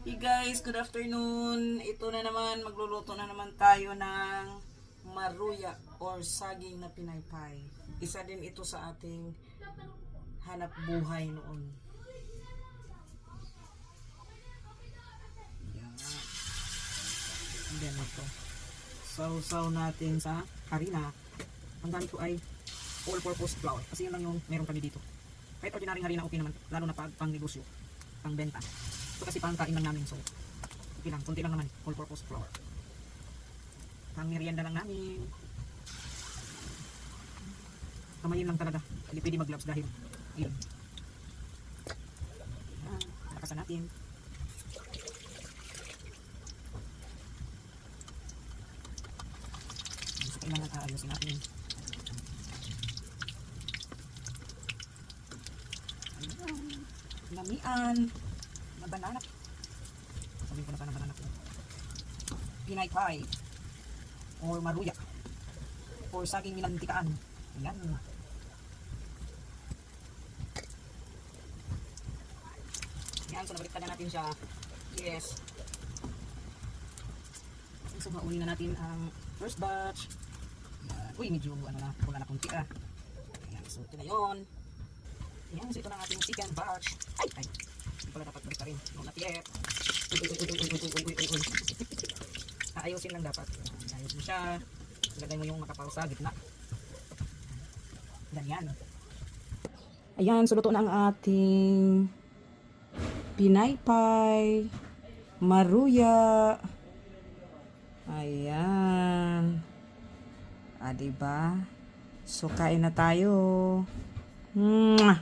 Hey guys, good afternoon. Ito na naman, magluluto na naman tayo ng maruya or saging na pinaypay. Isa din ito sa ating hanap buhay noon. Yan. Ganito. Sausaw natin sa harina. Ang gamit ko ay all-purpose flour. Kasi yun lang yung meron kami dito. Kahit ordinary harina okay naman. Lalo na pag pang negosyo. Pang benta. Kasi pang kain lang namin. So, okay lang. Kunti lang naman. All-purpose flour. Pang merienda lang namin. Kamayin lang talaga. Hindi pwede mag-gloves dahil yun. Yan. Lakasan natin. Gusto kailangan aayusin natin. Ayan. Lamian. Na banana. Sabihin ko na sana banana. Pinay pie. Or maruya. Or saging nilantikaan. Ayan. Yan, so nabaliktad na natin siya. Yes. So, mauli na natin ang first batch. Yan. Uy, medyo ano na, pula na kunti ah. Ayan, so ito na yun. Ayan, so ito na ang ating second batch. Ay, ay. Uy. Aayusin lang dapat. Ayos mo siya. Ilagay mo yung makapal sa gitna. Ganyan. Ayan, so luto na ang ating pinaypay, maruya. Ayan. Ah, diba? So, kain na tayo. Mwah!